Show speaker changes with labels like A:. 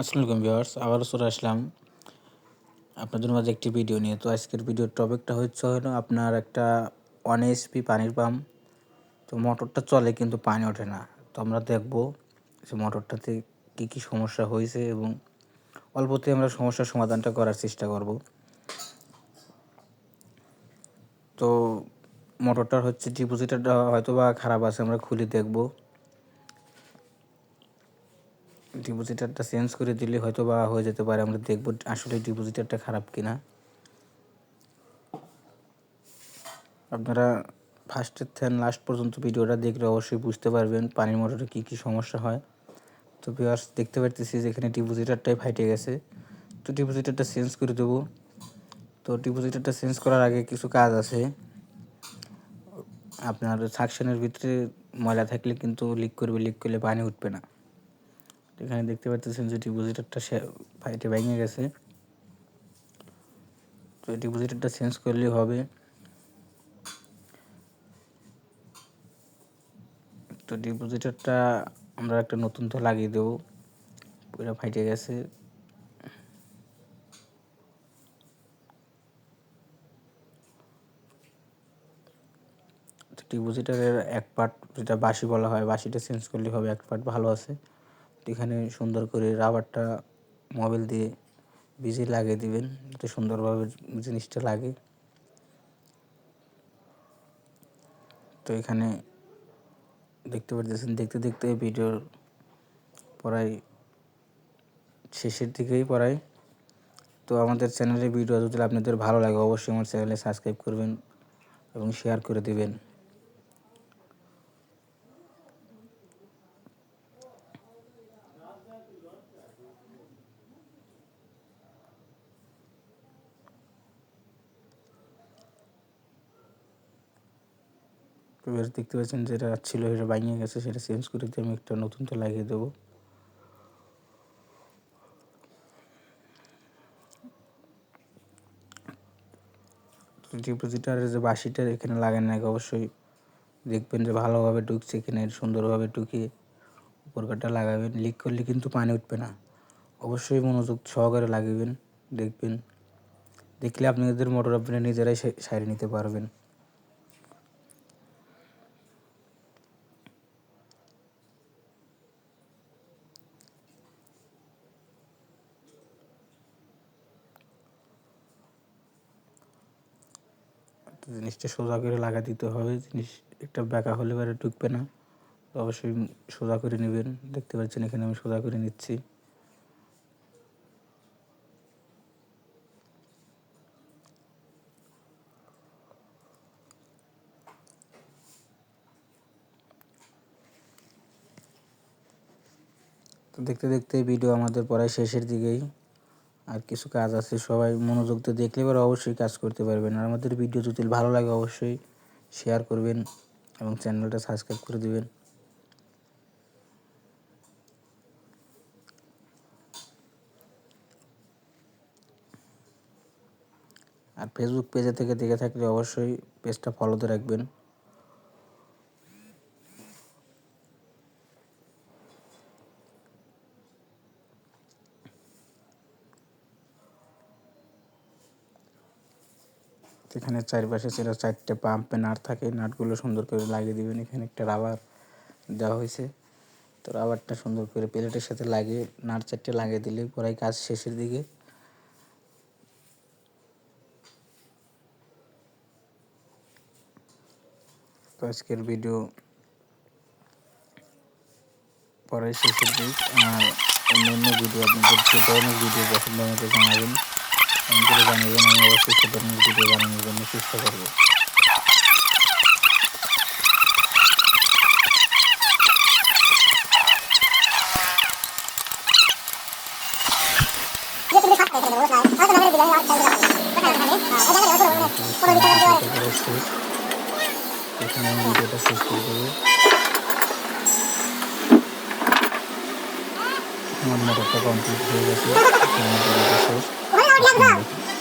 A: আসসালামু ভিউয়ার্স, আবারও চলে আসলাম আপনাদের মাঝে একটি ভিডিও নিয়ে। তো আজকের ভিডিওর টপিকটা হচ্ছে হলো আপনার একটা ওয়ান এসপি পানির পাম্প তো মোটরটা চলে কিন্তু পানি ওঠে না। তো আমরা দেখব যে মোটরটাতে কী কী সমস্যা হয়েছে এবং অল্পতে আমরা সমস্যার সমাধানটা করার চেষ্টা করব। তো মোটরটার হচ্ছে ডিপোজিটারটা হয়তো বা খারাপ আছে, আমরা খুলে দেখব। ডিপোজিটারটা চেঞ্জ করে দিলে হয়তো বা হয়ে যেতে পারে, আমরা দেখব আসলে ডিপোজিটারটা খারাপ কিনা। আপনারা ফার্স্টের থেকে লাস্ট পর্যন্ত ভিডিওটা দেখলে অবশ্যই বুঝতে পারবেন পানির মোটরে কী কী সমস্যা হয়। তো ভিউয়ার্স দেখতে পারতেছি যে এখানে ডিপোজিটারটাই ফাইটে গেছে। তো ডিপোজিটারটা চেঞ্জ করে দেবো। তো ডিপোজিটারটা চেঞ্জ করার আগে কিছু কাজ আছে। আপনার সাকশনের ভিতরে ময়লা থাকলে কিন্তু লিক করবে লিক করলে পানি উঠবে না। এখানে দেখতে পাচ্ছেন যে ডিপোজিটারটা ফাইটে ভেঙে গেছে। তো ডিপোজিটারটা চেঞ্জ করলেই হবে। তো ডিপোজিটারটা আমরা একটা নতুন তো লাগিয়ে দেবো। পুরো ফাইটে গেছে। ডিপোজিটারের এক পার্ট যেটা বাসি বলা হয় বাসিটা চেঞ্জ করলে হবে, এক পার্ট ভালো আছে। এখানে সুন্দর করে রাবারটা মোবিল দিয়ে ভিজিয়ে লাগিয়ে দিবেন। যাতে সুন্দরভাবে জিনিসটা লাগে। তো এখানে দেখতে পারতেছেন, দেখতে দেখতে ভিডিওর পড়াই শেষের দিকেই পড়াই তো আমাদের চ্যানেলের ভিডিও যদি আপনাদের ভালো লাগে, অবশ্যই আমার চ্যানেলে সাবস্ক্রাইব করবেন এবং শেয়ার করে দিবেন। এবার দেখতে পাচ্ছেন যেটা ছিল, সেটা ভাঙিয়ে গেছে, সেটা চেঞ্জ করে দিয়ে আমি একটা নতুনটা লাগিয়ে দেবো। ডিপোজিটারের যে বাসিটা এখানে লাগান নাকি অবশ্যই দেখবেন যে ভালোভাবে ঢুকছে এখানে সুন্দরভাবে ঢুকিয়ে উপরকারটা লাগাবেন। লিক করলে কিন্তু পানি উঠবে না। অবশ্যই মনোযোগ সহকারে লাগাবেন, দেখবেন। দেখলে আপনাদের মোটর আপনারা নিজেরাই সারিয়ে নিতে পারবেন। জিনিসটা সোজা করে লাগা দিতে হবে। জিনিস একটা ব্যাকা হলে পরে ঢুকবে না। তো অবশ্যই সোজা করে নেবেন। দেখতে পাচ্ছেন এখানে আমি সোজা করে নিচ্ছি। তো দেখতে দেখতে ভিডিও আমাদের পড়ায় শেষের দিকেই। আর কিছু কাজ আছে, সবাই মনোযোগ দিয়ে দেখলে এবার অবশ্যই কাজ করতে পারবেন। আর আমাদের ভিডিও যদি ভালো লাগে অবশ্যই শেয়ার করবেন এবং চ্যানেলটা সাবস্ক্রাইব করে দেবেন। আর ফেসবুক পেজে থেকে দেখে থাকলে অবশ্যই পেজটা ফলোতে রাখবেন। এখানে চারপাশে সেটা চারটে পাম্পে নাট থাকে নাটগুলো সুন্দর করে লাগিয়ে দিবেন। এখানে একটা রাবার দেওয়া হয়েছে। তো রাবারটা সুন্দর করে প্লেটের সাথে লাগিয়ে নাট চারটে লাগিয়ে দিলে পরে কাজ শেষের দিকে। তো আজকের ভিডিও পরে শেষের দিক। আর অন্য অন্য ভিডিও আপনাদের ভিডিও পছন্দ আমাকে জানাবেন। আমি করে জানাবেন আমি অবশ্যই ধরনের ভিডিও বানানোর জন্য চেষ্টা করব। এখানে আমি কমপ্লিট হয়ে গেছে। শেষ। 第二个洞